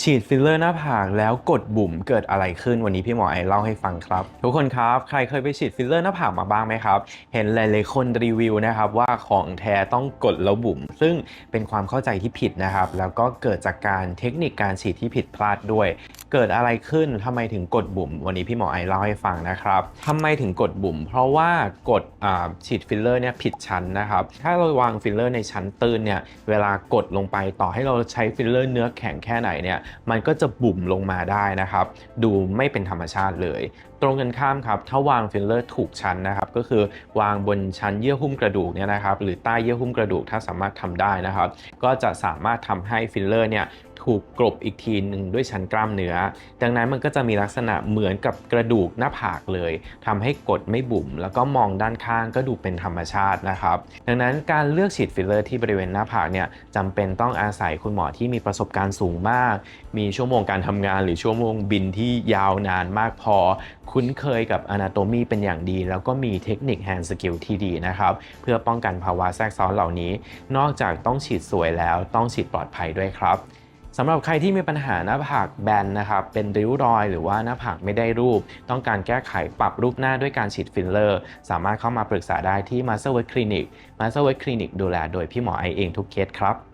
ฉีดฟิลเลอร์หน้าผากแล้วกดบุ๋มเกิดอะไรขึ้นวันนี้พี่หมอไอเล่าให้ฟังครับ ทุกคนครับ ใครเคยไปฉีดฟิลเลอร์หน้าผากมาบ้างไหมครับ เห็นหลายๆคนรีวิวนะครับว่าของแท้ต้องกดแล้วบุ๋มซึ่งเป็นความเข้าใจที่ผิดนะครับ แล้วก็เกิดจากการเทคนิคการฉีดที่ผิดพลาดด้วย เกิดอะไรขึ้นทำไมถึงกดบุ๋มวันนี้พี่หมอไอเล่าให้ฟังนะครับทำไมถึงกดบุ๋มเพราะว่ากดฉีดฟิลเลอร์เนี่ยผิดชั้นนะครับ ถ้าเราวางฟิลเลอร์ในชั้นตื้นเนี่ยเวลากดลงไปต่อให้เราใช้ฟิลเลอร์เนื้อแข็งแค่ไหนเนี่ยมันก็จะบุ๋มลงมาได้นะครับ ดูไม่เป็นธรรมชาติเลย ตรงกันข้ามครับถ้าวางฟิลเลอร์ถูกชั้นนะครับก็คือวางบนชั้นเยื่อหุ้มกระดูกเนี่ยนะครับหรือใต้เยื่อหุ้มกระดูกถ้าสามารถทำได้นะครับ ก็จะสามารถทำให้ฟิลเลอร์เนี่ย ถูกกลบอีกทีหนึ่งด้วยชั้นกล้ามเนื้อ ดังนั้นมันก็จะมีลักษณะเหมือนกับกระดูกหน้าผากเลยทำให้กดไม่บุ๋มแล้วก็มองด้านข้างก็ดูเป็นธรรมชาตินะครับ ดังนั้นการเลือกฉีดฟิลเลอร์ที่บริเวณหน้าผากเนี่ยจำเป็นต้องอาศัยคุณหมอที่มีประสบการณ์สูงมาก มีชั่วโมงการทำงาน หรือชั่วโมงบินที่ยาวนานมากพอ คุ้นเคยกับ Anatomy เป็นอย่างดี แล้วก็มีเทคนิค Hand Skill ที่ดีนะครับเพื่อป้องกันภาวะแทรกซ้อนเหล่านี้ นอกจากต้องฉีดสวยแล้วต้องฉีดปลอดภัยด้วยครับ สำหรับใครที่มีปัญหาหน้าผากแบนนะครับเป็นริ้วรอย หรือว่าหน้าผากไม่ได้รูป ต้องการแก้ไขปรับรูปหน้าด้วยการฉีดฟิลเลอร์ สามารถเข้ามาปรึกษาได้ที่ Master w e t Clinic Master w e t Clinic ดูแลโดยพี่หมอไอเองทุกเคสครับ